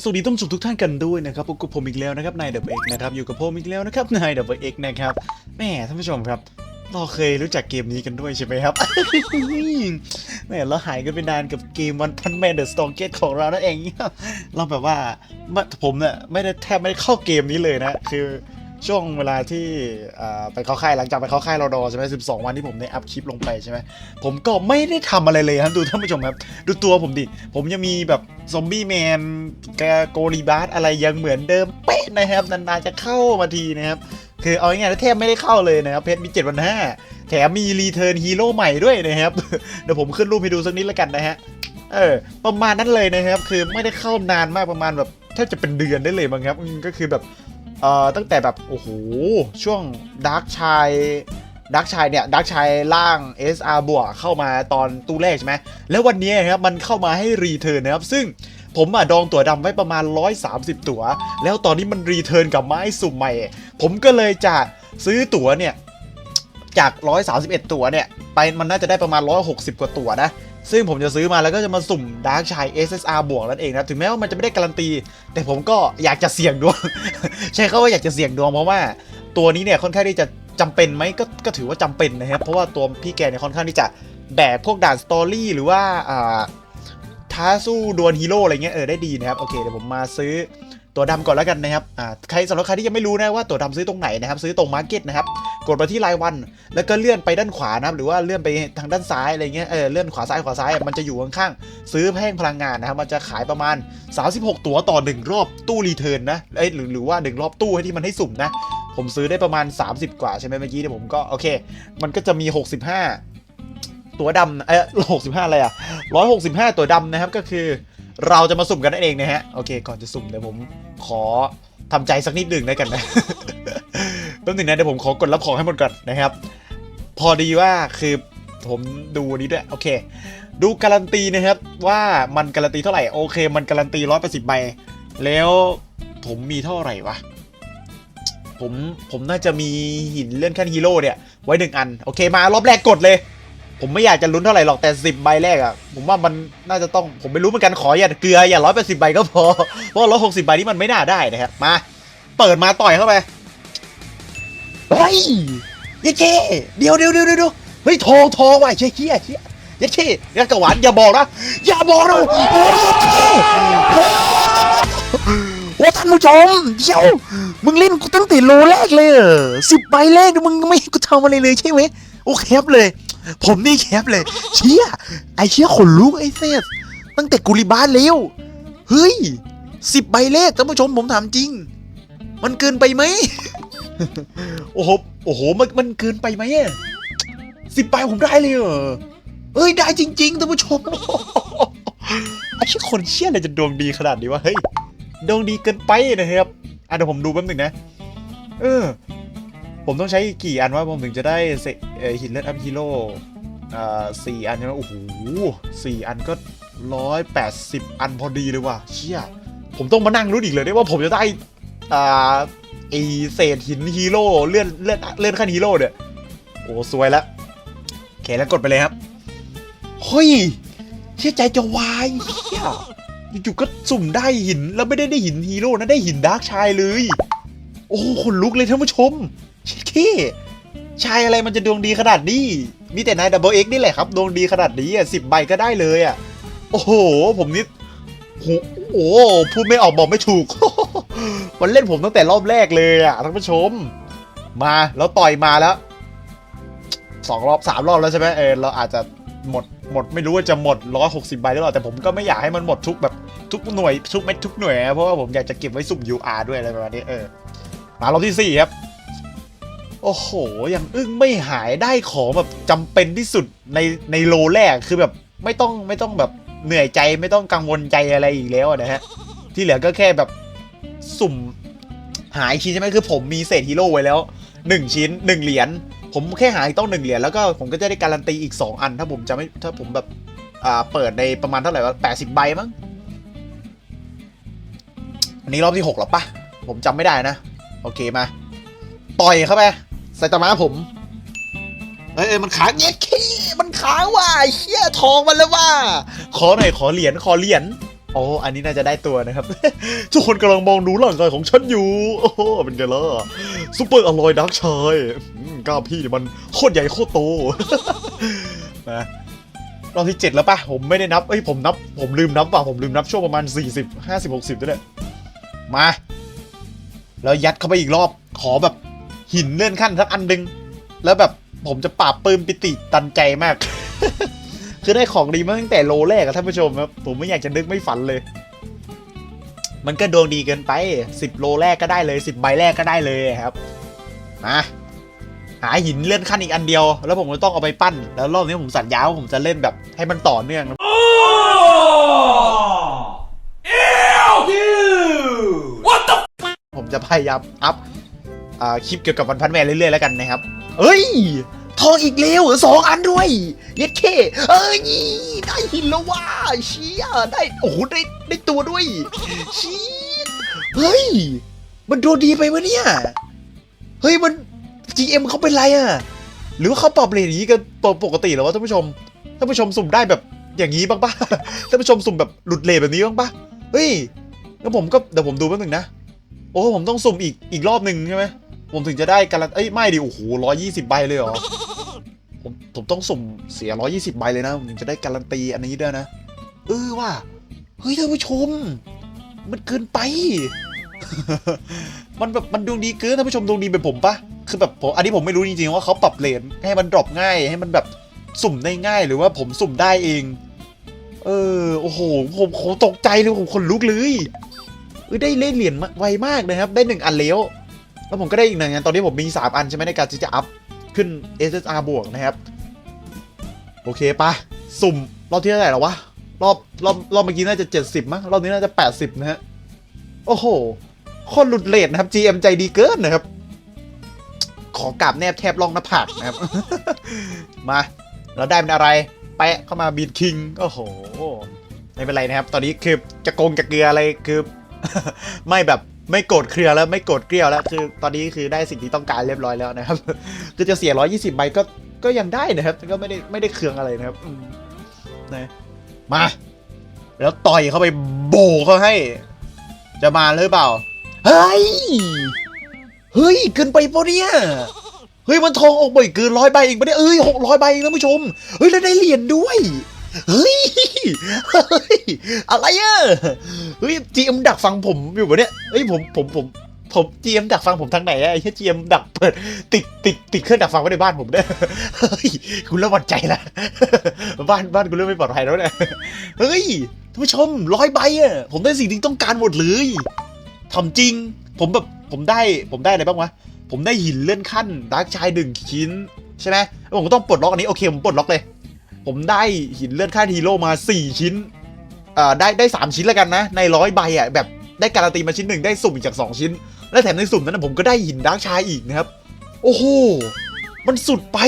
สวัสดีต้องสุทุกท่านกันด้วยนะครับพบกับผมอีกแล้วนะครับนายเดบเอกนะครับอยู่กับผมอีกแล้วนะครับนายเดบเอกนะครับแม่ท่านผู้ชมครับ เราเคยรู้จักเกมนี้กันด้วยใช่ไหมครับแม่เราหายกันไปนานกับเกมวันพันแมนเดอะสตองเกตของเรานั่นเองเราแบบว่าผมเนี่ยไม่ได้แทบไม่ได้เข้าเกมนี้เลยนะคือ ช่วงเวลาที่ไปเข้าค่ายหลังจากไปเข้าค่ายรอดอใช่ไหมสิบสองวันที่ผมได้อัพคลิปลงไปใช่ไหมผมก็ไม่ได้ทำอะไรเลยครับดูท่านผู้ชมครับ ดูตัวผมดิ ผมยังมีแบบซอมบี้แมนกาโกลีบาสอะไรยังเหมือนเดิมเป๊ะนะครับนานๆจะเข้ามาทีนะครับคือเอาง่ายๆแทบไม่ได้เข้าเลยนะครับเพชรมี7วันห้าแถมมีรีเทิร์นฮีโร่ใหม่ด้วยนะครับเดี๋ยวผมขึ้นรูปให้ดูสักนิดแล้วกันนะฮะเออประมาณนั้นเลยนะครับ คือไม่ได้เข้านานมากประมาณแบบแทบจะเป็นเดือนได้เลยมั้งครับก็คือแบบ เอ่อตั้งแต่แบบโอ้โหช่วงดาร์กชายดาร์กชายเนี่ยดาร์กชายล่าง SR บวกเข้ามาตอนตู้แรกใช่ไหมแล้ววันนี้นะครับมันเข้ามาให้รีเทิร์นนะครับซึ่งผมอะดองตั๋วดำไว้ประมาณ 130 ตั๋ว แล้วตอนนี้มันรีเทิร์นกับไม้สุ่มใหม่ ผมก็เลยจะซื้อตั๋วเนี่ยจาก 131 ตั๋วเนี่ยไปมันน่าจะได้ประมาณ 160 กว่าตั๋วนะ ซึ่งผมจะซื้อมาแล้วก็จะมาสุ่มดาร์กชาย SSR บวกนั่นเองนะถึงแม้ว่ามันจะไม่ได้การันตี แต่ผมก็อยากจะเสี่ยงดวง ใช่เขาว่าอยากจะเสี่ยงดวงเพราะว่าตัวนี้เนี่ยค่อนข้างที่จะจำเป็นไหมก็ก็ถือว่าจำเป็นนะครับ เพราะว่าตัวพี่แกเนี่ยค่อนข้างที่จะแบกพวกด่านสตอรี่หรือว่าอ่าท้าสู้ดวลฮีโร่อะไรเงี้ยเออได้ดีนะครับ โอเคเดี๋ยวผมมาซื้อ ตัวดำก่อนแล้วกันนะครับอ่าใครสำหรับใครที่ยังไม่รู้นะว่าตัวดำซื้อตรงไหนนะครับซื้อตรงมาร์เก็ตนะครับกดไปที่รายวัน แล้วก็เลื่อนไปด้านขวานะครับหรือว่าเลื่อนไปทางด้านซ้ายอะไรเงี้ยเออเลื่อนขวาซ้ายขวาซ้ายมันจะอยู่ข้างๆซื้อแพ่งพลังงานนะครับมันจะขายประมาณ 36 ตัวต่อ 1 รอบตู้รีเทิร์นนะเอ้ยหรือหรือว่า 1 รอบตู้ให้ที่มันให้สุ่มนะผมซื้อได้ประมาณ 30 กว่าใช่ไหมเมื่อกี้เนี่ยผมก็โอเค มันก็จะมี 65 ตัวดำเอ้ย65อะไรอะ165ตัวดำนะครับก็คือ เราจะมาสุ่มกันนั่นเองนะฮะ โอเค ก่อนจะสุ่มเดี๋ยวผมขอทำใจสักนิดหนึ่งแล้กันนะแป๊บหนึ่งนะเดี๋ยวผมขอกดรับของให้หมดก่อนนะครับ พอดีว่าคือผมดูนนี้ด้วยโอเค ดูการันตีนะครับว่ามันการันตีเท่าไหร่โอเค มันการันตีร้อยแปดสิบใบแล้วผมมีเท่าไหร่วะผมผมน่าจะมีหินเลื่อนขั้นฮีโร่เนี่ยไว้หนึ่งอัน โอเคมารอบแรกกดเลย ผมไม่อยากจะลุ้นเท่าไหร่หรอกแต่สิบใบแรกอะผมว่ามันน่าจะต้องผมไม่รู้เหมือนกันขออย่าเกลืออย่าร้อยแปดสิบใบก็พอเพราะร้อยหกสิบใบนี่มันไม่น่าได้นะครับมา เปิดมาต่อยเข้าไปเฮ้ยเย้เจ๊เดี๋ยวเดี๋ยวเดี๋ยวเดี๋ยวเฮ้ยทองทองว่ะเชี่ยเชี่ยเชี่ยเย้เจ๊ยักกระหวานอย่าบอกนะอย่าบอกนะโอ้โหโอ้ท่านผู้ชมเดี๋ยวมึงเล่นกูตั้งแต่โลแรกเลยสิบใบแรกมึงไม่กูทำอะไรเลยใช่ไหมโอ้แคปเลย ผมนี่แคปเลย เชี่ยไอเชี่ยขนลุกไอเซสตั้งแต่กุลิบ้านเร็วเฮ้ยสิบใบแรกท่านผู้ชมผมถามจริง มันเกินไปไหมโอ้โหโอ้โหมันมันเกินไปไหมสิบใบผมได้เลยเหรอเอ้ยได้จริงๆท่านผู้ชมไอ้เชี่ยคนเชี่ยอะไรจะดวงดีขนาดนี้วะเฮ้ยดวงดีเกินไปนะครับอะเดี๋ยวผมดูแป๊บหนึงนะ เออ ผมต้องใช้กี่อันวะผมถึงจะได้เซเอ่อ หินเลือดอัพฮีโร่อ่าสี่อันใช่ไหมโอ้โหสี่อันก็ร้อยแปดสิบอันพอดีเลยว่ะเชี่ยผมต้องมานั่งรู้นอีกเลยได้ว่าผมจะได้อ่าไอเศษหินฮีโร่เลื่อนเลื่อนเลื่อนขั้นฮีโร่เนี่ยโอ้สวยแล้วโอเคแล้วกดไปเลยครับเฮ้ยเชื่อใจจะวายเฮียอยู่ก็สุ่มได้หินแล้วไม่ได้ได้หินฮีโร่นะได้หินดาร์กชายเลย โอ้โหขนลุกเลยท่านผู้ชมเชี่ย ชายอะไรมันจะดวงดีขนาดนี้ มีแต่นายดับเบิลเอ็กนี่แหละครับ ดวงดีขนาดนี้อะสิบใบก็ได้เลยอะ โอ้โห ผมนี่โอ้โหพูดไม่ออกบอกไม่ถูก มันเล่นผมตั้งแต่รอบแรกเลยอะท่านผู้ชม มาแล้วต่อยมาแล้วสองรอบสามรอบแล้วใช่ไหมเออเราอาจจะหมดหมดไม่รู้ว่าจะหมดร้อยหกสิบใบหรือเปล่าแต่ผมก็ไม่อยากให้มันหมดทุกแบบทุกหน่วยทุกเม็ดทุกหน่วยนะเพราะว่าผมอยากจะเก็บไว้สุ่ม UR ด้วยอะไรประมาณนี้เออมารอบที่สี่ครับ โอ้โห ยังอึ้งไม่หายได้ของแบบจำเป็นที่สุดในในโลแรกคือแบบไม่ต้องไม่ต้องแบบเหนื่อยใจไม่ต้องกังวลใจอะไรอีกแล้วนะฮะ ที่เหลือก็แค่แบบสุ่มหายชิ้นใช่ไหมคือผมมีเศษฮีโร่ไว้แล้วหนึ่งชิ้นหนึ่งเหรียญผมแค่หาอีกต้องหนึ่งเหรียญแล้วก็ผมก็จะได้การันตีอีกสองอัน ถ้าผมจะไม่ถ้าผมแบบอ่าเปิดในประมาณเท่าไหร่วะแปดสิบใบมั้งอันนี้รอบที่หกหรอปะผมจำไม่ได้นะ โอเคมา ต่อยเข้าไป ใส่ตาม้าผม เอ้ยเอ้ยมันค้างเย็ดขี้มันค้างว่ะไอ้เฮียทองมันแล้วว่ะขอหน่อยขอเหรียญขอเหรียญโอ้อันนี้น่าจะได้ตัวนะครับ ทุกคนกำลังมองดูร่างกายของฉันอยู่ โอ้โหเป็นไงล่ะซูเปอร์อร่อยดักชายอืมกล้ามพี่นี่มันโคตรใหญ่โคตรโต นะรอบที่เจ็ดแล้วปะผมไม่ได้นับเอ้ยผมนับ ผมลืมนับป่ะผมลืมนับช่วงประมาณ 40 50 60ด้วยเนี่ยมา แล้วยัดเข้าไปอีกรอบขอแบบ หินเลื่อนขั้นสักอันหนึงแล้วแบบผมจะปราบปลื้มปิติตันใจมาก คือได้ของดีมาตั้งแต่โลแรกอะท่านผู้ชมครับผมไม่อยากจะนึกไม่ฝันเลย มันก็ดวงดีเกินไป10โลแรกก็ได้เลย10ใบแรกก็ได้เลยครับมาหาหินเลื่อนขั้นอีกอันเดียว แล้วผมก็ต้องเอาไปปั้น แล้วรอบนี้ผมสัญญาว่าผมจะเล่นแบบให้มันต่อเนื่องนะผมจะพยายามอัพอ่า คลิปเกี่ยวกับวันพันแม่เรื่อยๆแล้วกันนะครับ เอ้ย ทองอีกแล้วสองอันด้วย เย็ดเคเอ้ย ได้หินแล้วว่าเชี่ยได้ โอ้โห ได้ ได้ตัวด้วยเชี่ยเฮ้ย มันโดนดีไปวะเนี่ย เฮ้ย มัน GM เขาเป็นไรอะหรือว่าเขาปรับเลทอย่างนี้กันปกติเหรอวะท่านผู้ชม ท่านผู้ชมสุ่มได้แบบอย่างนี้บ้างปะท่านผู้ชมสุ่มแบบหลุดเลทแบบนี้บ้างปะเฮ้ย แล้วผมก็เดี๋ยวผมดูแป๊บนึงนะ โอ้ ผมต้องสุ่มอีกอีกรอบหนึ่งใช่ไหม ผมถึงจะได้การันเอ้ยไม่ดิโอ้โหร้อยยี่สิบใบเลยเหรอผมผมต้องสุ่มเสียร้อยี่สิบใบเลยนะผมถึงจะได้การันตีอันนี้ด้วยนะเออว่ะเฮ้ยท่านผู้ชม มันเกินไป มันแบบมันดวงดีเกินท่านผู้ชมดวงดีแบบผมปะคือแบบผมอันนี้ผมไม่รู้จริงๆว่าเขาปรับเลนให้มันดรอปง่ายให้มันแบบสุ่มได้ง่ายหรือว่าผมสุ่มได้เอง เออโอ้โหผมโคตกใจเลยผมขนลุกเลยเออได้เล่นเหรียญไวมากนะครับ ได้หนึ่งอันแล้ว แล้วผมก็ได้อีกหนึ่งอันตอนนี้ผมมีสามอันใช่ไหมในการที่จะอัพขึ้น SSR บวกนะครับ โอเคปะสุ่ม รอบที่เท่าไหร่แล้ววะ รอบรอบรอบเมื่อกี้น่าจะ 70มั้งรอบนี้น่าจะ 80 นะฮะ โอ้โหคนหลุดเลทนะครับ GM ใจดีเกินนะครับ ขอกราบแนบแทบล่องหน้าผากนะครับ มาเราได้เป็นอะไร แปะเข้ามาบีดคิง โอ้โห ไม่เป็นไรนะครับ ตอนนี้คือจะโกงจะเกลืออะไรคือ ไม่แบบ ไม่โกรธเครือแล้วไม่โกรธเกลียวแล้วคือตอนนี้คือได้สิ่งที่ต้องการเรียบร้อยแล้วนะครับ คือจะเสีย120ใบก็ก็ยังได้นะครับก็ไม่ได้ไม่ได้เคืองอะไรนะครับมนะมา แล้วต่อยเข้าไปโบกเขาให้ จะมาหรือเปล่า เฮ้ย เฮ้ยเกินไปปะเนี่ยเฮ้ยมันทองออกบ่อยเกินร้อยใบเองปะเนี่ยเอ้ยหกร้อยใบเองท่านผู้ชม เฮ้ยแล้วได้เหรียญด้วย เฮ้ย เฮ้ย อะไรอะเฮ้ย GM ดักฟังผมอยู่ปะเนี่ยเฮ้ยผมผมผมผม GM ดักฟังผมทางไหนอะไอ้เหี้ย GM ดักเปิดติดติดติดเครื่องดักฟังไว้ในบ้านผมเนี่ยเฮ้ยคุณเริ่มหวั่นใจละบ้านบ้านคุณเริ่มไม่ปลอดภัยแล้วเนี่ยเฮ้ยท่านผู้ชมร้อยใบอะผมได้สิ่งที่ต้องการหมดเลยทำจริง ผมแบบผมได้ผมได้อะไรบ้างวะผมได้หินเลื่อนขั้นดาร์กชายหนึ่งชิ้นใช่ไหมผมก็ต้องปลดล็อกอันนี้โอเคผมปลดล็อกเลย ผมได้หินเลื่อนขั้นฮีโร่มา 4 ชิ้นอ่าได้ได้ 3 ชิ้นแล้วกันนะ ในร้อยใบอะแบบได้การันตีมาชิ้นหนึ่งได้สุ่มอีกจาก 2 ชิ้น และแถมในสุ่มนั้นนะผมก็ได้หินดาร์กชายอีกนะครับ โอ้โหมันสุดไป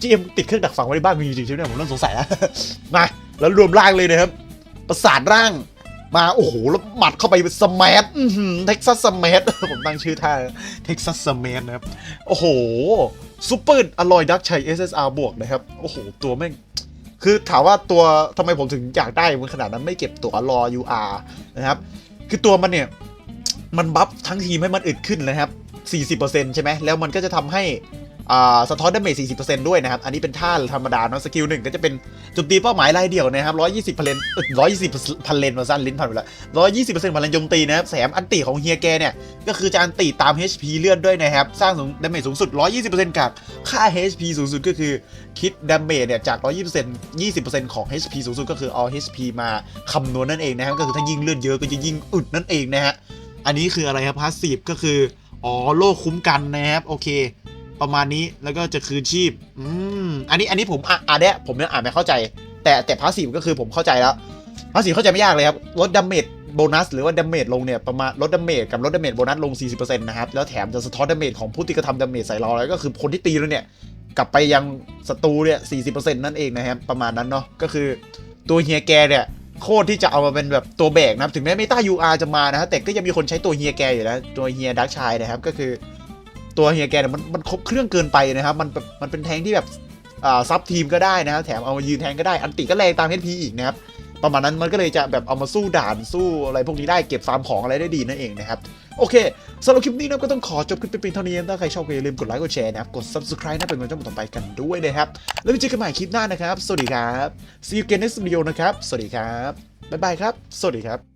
GM ติดเครื่องดักฟังไว้ในบ้านมีจริงใช่ไหมผมเริ่มสงสัยแล้วมาแล้วรวมร่างเลยนะครับ ประสานร่าง มาโอ้โหแล้วหมัดเข้าไปสมัทเท็กซัสสมัทผมตั้งชื่อท่าเท็กซัสสมัทนะครับ โอ้โห ซูเปอร์อร่อยดักชัย SSR บวกนะครับ โอ้โห ตัวแม่ง คือถามว่าตัวทำไมผมถึงอยากได้มันขนาดนั้นไม่เก็บตัวรอ UR นะครับ คือตัวมันเนี่ย มันบัฟทั้งทีมให้มันอึดขึ้นนะครับ 40%ใช่ไหมแล้วมันก็จะทำให้ สะท้อนดาเมจ40%ด้วยนะครับ อันนี้เป็นท่าธรรมดาเนาะสกิลหนึ่งก็จะเป็นโจมตีเป้าหมายรายเดียวนะครับ 120พันเลน120พันเลนมาสั้นลิ้นพันไปล้ว120%พันเลนโจมตีนะครับแถมอันติของเฮียแกเนี่ยก็คือจะอันติตาม HP เลือดด้วยนะครับ สร้างสูงดาเมจสูงสุด 120%กับค่า HP สูงสุดก็คือคิดดาเมจเนี่ยจาก 120% 20%ของ HP สูงสุดก็คือเอา HP มาคำนวณนั่นเองนะครับก็คือถ้ายิ่งเลือดเยอะก็จะยิ่งอึดนั่นเองนะฮะอันนี้คืออะไรครับพาสซีฟก็คืออ๋อโล่คุ้มกันนะครับโอเค ประมาณนี้แล้วก็จะคืนชีพ อืมอันนี้อันนี้ผมอะอ่านเนี่ยผมยังอ่านไม่เข้าใจ แต่แต่พาสซีฟก็คือผมเข้าใจแล้วพาสซีฟเข้าใจไม่ยากเลยครับลดดาเมจโบนัสหรือว่าดาเมจลงเนี่ยประมาณลดดาเมจกับลดดาเมจโบนัสลง 40%นะครับ แล้วแถมจะสะท้อนดาเมจของผู้ที่กระทำดาเมจใส่เราแล้วก็คือคนที่ตีเราเนี่ย กลับไปยังศัตรูเนี่ย 40%นั่นเองนะครับ ประมาณนั้นเนาะก็คือตัวเฮียแกเนี่ยโคตรที่จะเอามาเป็นแบบตัวแบกนะครับ ถึงแม้เมตา UR จะมานะฮะแต่ก็ยังมีคนใช้ตัวเฮียแกอยู่นะตัวเฮียดักชายนะครับก็คือ ตัวเฮียแกเนี่ยมันมันครบเครื่องเกินไปนะครับ มันแบบมันเป็นแทงที่แบบอ่าซับทีมก็ได้นะครับแถมเอามายืนแทงก็ได้อันติก็แรงตาม HP อีกนะครับประมาณนั้นมันก็เลยจะแบบเอามาสู้ด่านสู้อะไรพวกนี้ได้เก็บฟาร์มของอะไรได้ดีนั่นเองนะครับ โอเคสำหรับคลิปนี้นะก็ต้องขอจบคลิปไปเพียงเท่านี้ถ้าใครชอบก็อย่าลืมกดไลค์กดแชร์นะครับกด subscribe นะเป็นกำลังใจต่อไปกันด้วยนะครับ แล้วไปเจอกันใหม่คลิปหน้านะครับ สวัสดีครับ see you again next video นะครับ สวัสดีครับบ๊ายบายครับ สวัสดีครับ